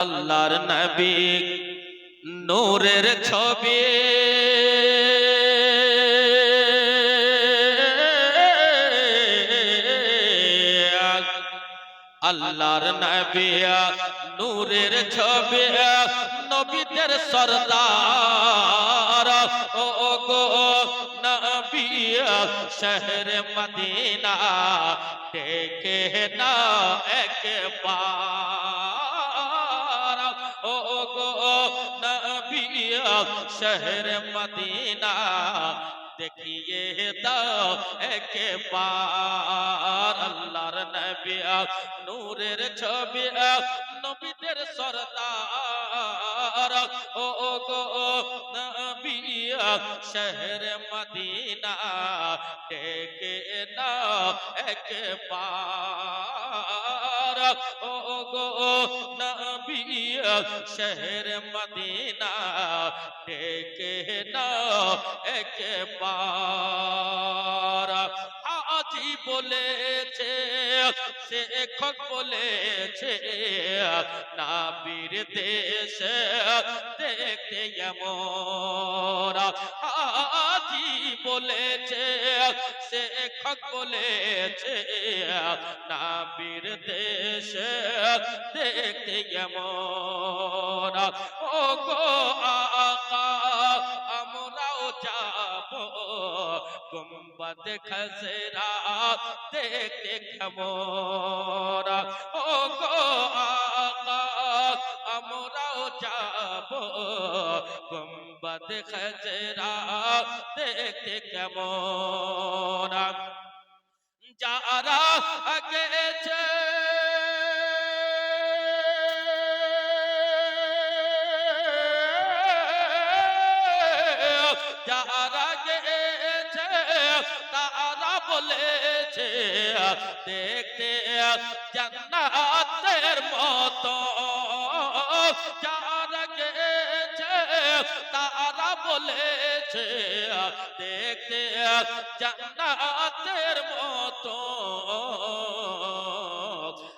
আল্লাহর নবী নূরের ছবি। আল্লাহর নবী নূরের ছবি। নবীদের সরদার। ও গো নবী শহর মদিনা ডেকে না একবার। গো নবী শহর মদিনা। দেখিয়ে দাও একবার আল্লাহর নবী নূরের ছবি, নবীদের সরদার। ও গো নবী শহর মদিনা, ডেকে নাও একবার। ও গো নবী শহর মদিনা, ডেকে নাও একবার। আজি বলেছে? শেখক বলেছে, নাবির দেশে দেখতে এমন আজি বলেছে শেখক বলেছে, নাবির দেশে দেখতে এমন। ও গো আকা যাব গুম্বদ খসরা দেখতে কেমন ও গো আকা আমরাও যাব গুম্বদ খসরা দেখতে কেমন যারা গেছে বলেছে, দেখতে জান্নাতের মতো। যারা গেছে, তারা বলেছে, দেখতে জান্নাতের মতো।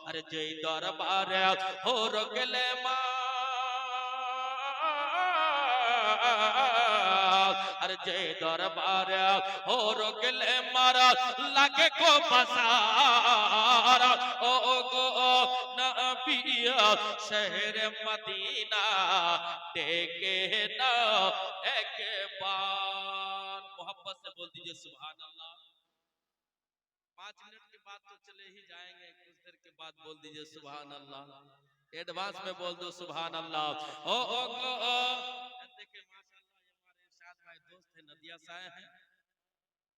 আরে যেই দরবারে হোর গেলে মা ہر جے دربار ہو رگلے مارا لگ کو بسارا او گو نبی شہر مدینہ، دیکھے نا، ایک بار۔ محبت سے بول دیجیے سبحان اللہ پانچ منٹ کے بعد تو چلے ہی جائیں گے، کچھ دیر کے بعد بول دیجیے سبحان اللہ ایڈوانس میں بول دو سبحان اللہ او او گو دیا سایہ ہے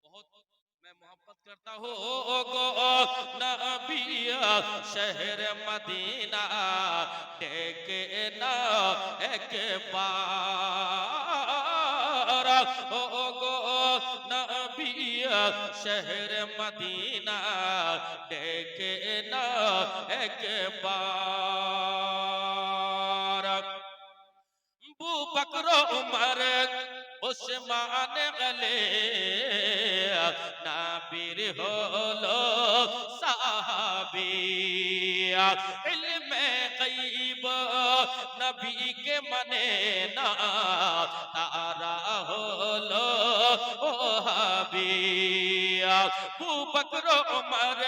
بہت میں محبت کرتا ہوں۔ نبی شہر مدینہ ٹیکنا ایک بار او نبی شہر مدینہ ٹیکنا ایک بار بو بکرو عمر ওসমান গলে নাবির হলো সাহাবি। ইলমে গায়ব নবীকে মানে না তারা হলো ওহাবি। আবু বকর ওমর,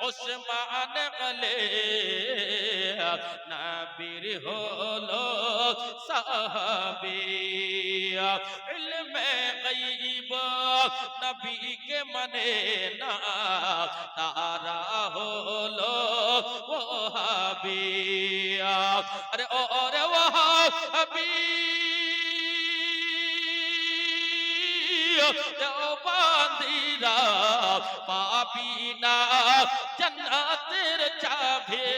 ওসমান আলে। নাবির হলো সাহাবী। ইলমে গায়ব নবীকে মানে না, তারা হলো ওহাবী। আরে ওরে ওহাবী। দেওবান্দিরা পাপি না, জন্নাতের চাভে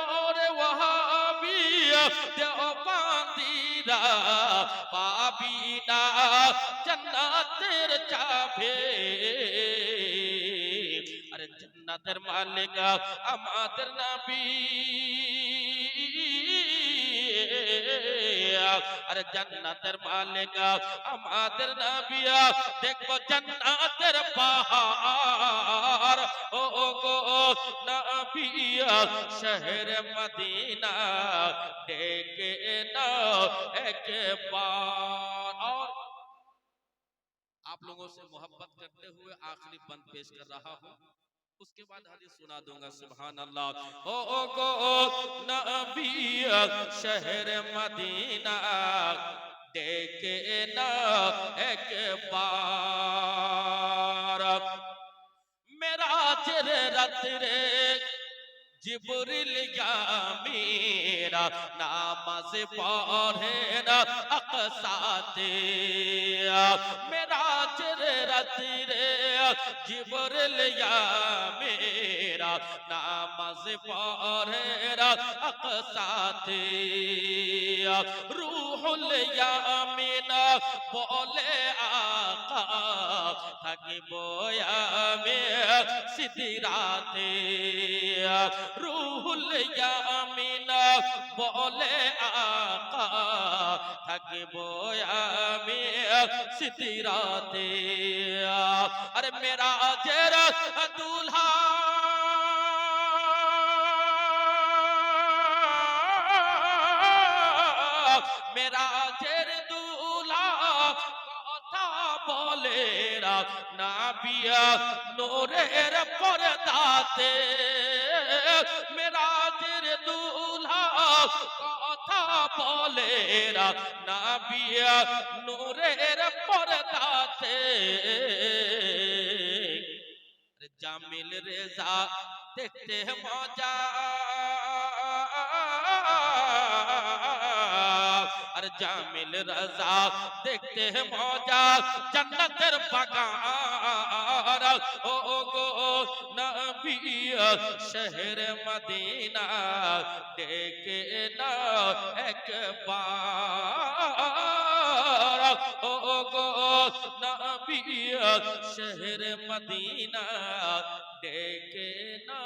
ওরে ওহাবিয়া দেওবান্দিরা পাপি না, জন্নাতের চাভে আরে জন্নাতের মালিক আমাদের নবী। ارے جنتر نبیا جنا تیر پہار ہودینہ دیکھنا ایک پہ آپ لوگوں سے محبت کرتے ہوئے آخری بند پیش کر رہا ہوں۔ उसके बाद हदीस सुना दूंगा सुभान अल्लाह ओ गो नबी शहर मदीना देखे ना एक बार मेरा तेरे रत रे जिबरिल या मेरा नामज पढ़े ना अकसाते मेरा तेरे रत रे जिबरिल या নামাজ পড়ে না আকসাতে রুহুল ইয়ামিনা বলে আকা থাকিব আমি সিদিরাতে রুহুল ইয়ামিনা বলে আকা থাকিব আমি সিদিরাতে আরে মেরা জেরা দুলহা মেরা জের দুলা, কথা বলে নাবিয়া নোরের পর্দাতে। মেরাজের দুলহা কথা বলে নাবিয়া নোরের পর্দাতে। জামিল রেজা, দেখতে মজা। আর জামিল রাজা দেখতে মজা জান্নাতের বাগান ও গো নবী শহর মদিনা ডেকে না একবার ও গো নবী শহর মদিনা ডেকে না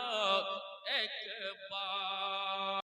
একবার